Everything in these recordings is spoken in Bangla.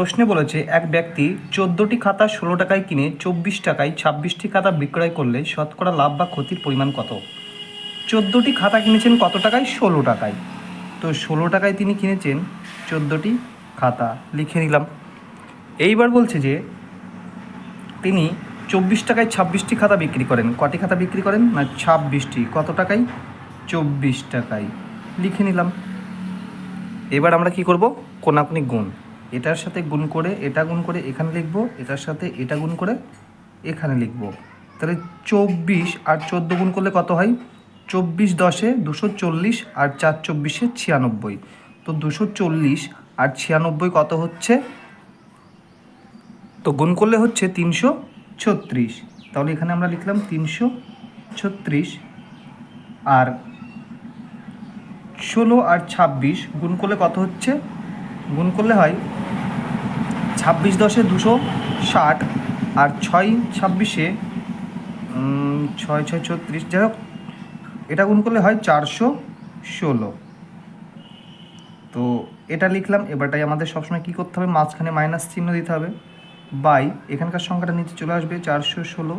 প্রশ্নে বলেছে, এক ব্যক্তি চোদ্দোটি খাতা ষোলো টাকায় কিনে চব্বিশ টাকায় ছাব্বিশটি খাতা বিক্রয় করলে শতকরা লাভ বা ক্ষতির পরিমাণ কত? চোদ্দোটি খাতা কিনেছেন কত টাকায়? ষোলো টাকায়। তো ষোলো টাকায় তিনি কিনেছেন চোদ্দোটি খাতা। লিখে নিলাম। এইবার বলছে যে, তিনি চব্বিশ টাকায় ছাব্বিশটি খাতা বিক্রি করেন। কটি খাতা বিক্রি করেন? না, ছাব্বিশটি। কত টাকায়? চব্বিশ টাকায়। লিখে নিলাম। এবার আমরা কি করব? কোনাকুনি গুণ। এটার সাথে গুণ করে এটা গুণ করে এখানে লিখব, এটার সাথে এটা গুণ করে এখানে লিখব। তাহলে চব্বিশ আর চোদ্দ গুণ করলে কত হয়? চব্বিশ দশে দুশো চল্লিশ আর চার চব্বিশে ছিয়ানব্বই। তো দুশো চল্লিশ আর ছিয়ানব্বই কত হচ্ছে? তো গুণ করলে হচ্ছে তিনশো ছত্রিশ। তাহলে এখানে আমরা লিখলাম তিনশো ছত্রিশ আর ষোলো আর ছাব্বিশ গুণ করলে কত হচ্ছে? গুণ করলে হয় ছাব্বিশ দশে দুশো ষাট আর ছয় ছাব্বিশে ছয় ছয়, ছত্রিশ। যাই হোক, এটা গুণ করলে হয় চারশো ষোলো। তো এটা লিখলাম, এবারটাই আমাদের সবসময় কী করতে হবে? মাঝখানে মাইনাস চিহ্ন দিতে হবে। বাই, এখানকার সংখ্যাটা নিচে চলে আসবে চারশো ষোলো।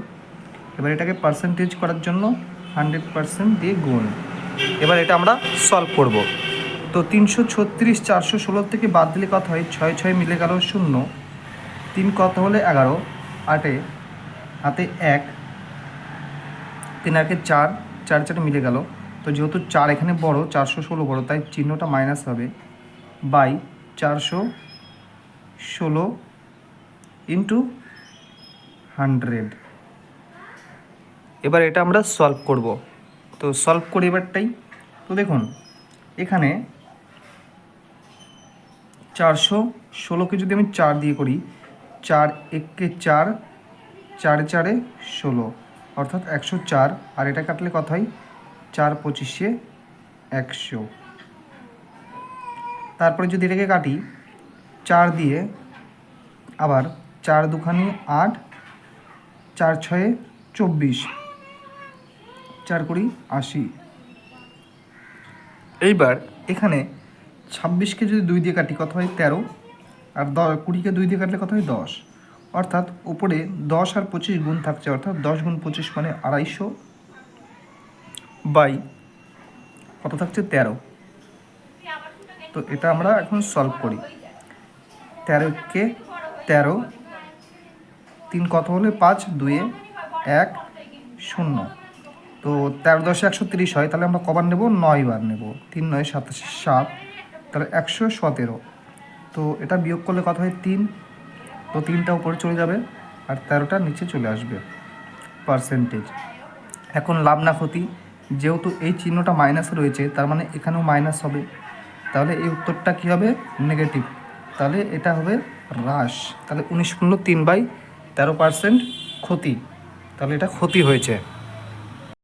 এবার এটাকে পার্সেন্টেজ করার জন্য হান্ড্রেড পার্সেন্ট দিয়ে গুণ। এবার এটা আমরা সলভ করব। তো তিনশো ছত্রিশ, চারশো ষোলোর থেকে বাদ দিলে কত হয়? ছয় ছয় মিলে গেল শূন্য। তিন কত হলে এগারো? আটে। হাতে এক। তিন একে চার। চার, চারে মিলে গেল। তো যেহেতু চার এখানে বড়, চারশো ষোলো বড়, তাই চিহ্নটা মাইনাস হবে বাই চারশো ষোলো ইন্টু হান্ড্রেড। এবার এটা আমরা সলভ করব। তো সলভ করি এবারটাই। তো দেখুন, এখানে চারশো ষোলোকে যদি আমি চার দিয়ে করি, চার এককে চার, চারে চারে ষোলো। অর্থাৎ একশো চার। আর এটা কাটলে কত হয়? চার পঁচিশে একশো। তারপরে যদি এটাকে কাটি, চার দিয়ে আবার চার দুখানি আট, চার ছয়ে চব্বিশ। চার কুড়ি আশি। এইবার এখানে ছাব্বিশকে যদি দুই দিয়ে কাটি, কত হয়? তেরো। আর দ, কুড়িকে দুই দিয়ে কাটলে কত হয়? দশ। অর্থাৎ উপরে দশ আর পঁচিশ গুণ থাকছে, অর্থাৎ দশ গুণ পঁচিশ মানে আড়াইশো বাই কত থাকছে? তেরো। তো এটা আমরা এখন সলভ করি। তেরোকে তেরো, তিন কত হলে? পাঁচ, দুয়ে এক, শূন্য। তো তেরো দশে একশো তিরিশ হয়, তাহলে আমরা কবার নেব? নয় বার নেব। তিন নয়, সাতাশি সাত। তাহলে একশো সতেরো। তো এটা বিয়োগ করলে কত হয়? তিন। তো তিনটা উপরে চলে যাবে আর তেরোটা নিচে চলে আসবে পার্সেন্টেজ এখন লাভ না ক্ষতি, যেহেতু এই চিহ্নটা মাইনাসে রয়েছে, তার মানে এখানেও মাইনাস হবে। তাহলে এই উত্তরটা কী হবে? নেগেটিভ তাহলে এটা হবে হ্রাস। তাহলে উনিশ পূর্ণ তিন বাই তেরো পার্সেন্ট ক্ষতি। তাহলে এটা ক্ষতি হয়েছে।